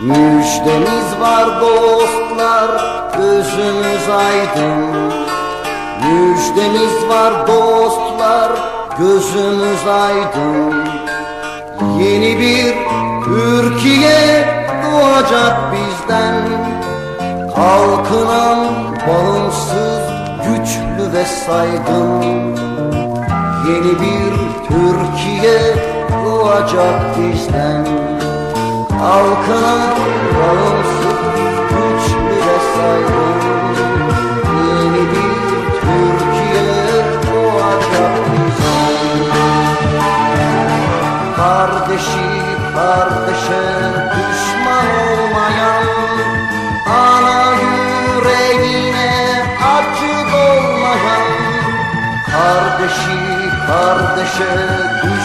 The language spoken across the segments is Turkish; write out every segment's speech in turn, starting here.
Müjdemiz var dostlar gözümüz aydın. Müjdemiz var dostlar gözümüz aydın. Yeni bir Türkiye doğacak bizden. Kalkınan bağımsız güçlü ve saygın. Yeni bir Türkiye doğacak bizden Kalkınan bağımsız güçlü ve saygın Yeni bir Türkiye doğacak. Bizden Kardeşi kardeşe düşman olmayan Ana yüreğine acı dolmayan Kardeşi kardeşe düşman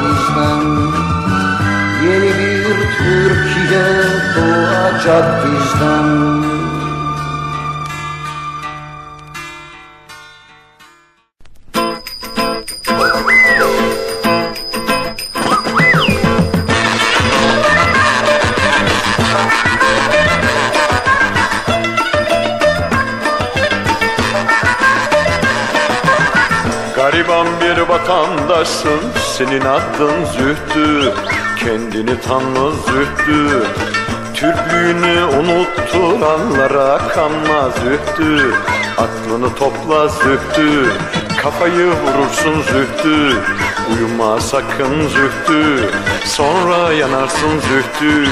bizden Yeni bir Türkiye doğacak bizden Gariban bir vatandaşsın senin adın Zühtü Kendini tanı Zühtü. Türklüğünü unutturanlara kanma Zühtü Aklını topla Zühtü. Kafayı vurursun Zühtü Uyuma sakın Zühtü. Sonra yanarsın Zühtü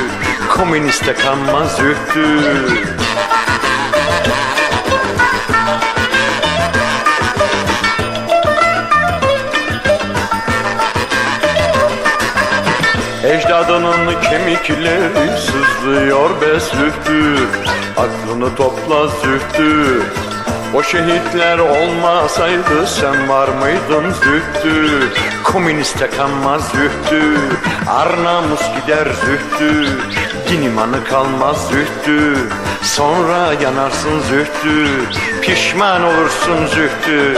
Komüniste kanma Zühtü Ecdadının kemikleri sızlıyor be zühtü. Aklını topla zühtü. O şehitler olmasaydı sen var mıydın zühtü? Komüniste kanmaz zühtü. Arnamus gider zühtü. Din imanı kalmaz zühtü. Sonra yanarsın zühtü. Pişman olursun zühtü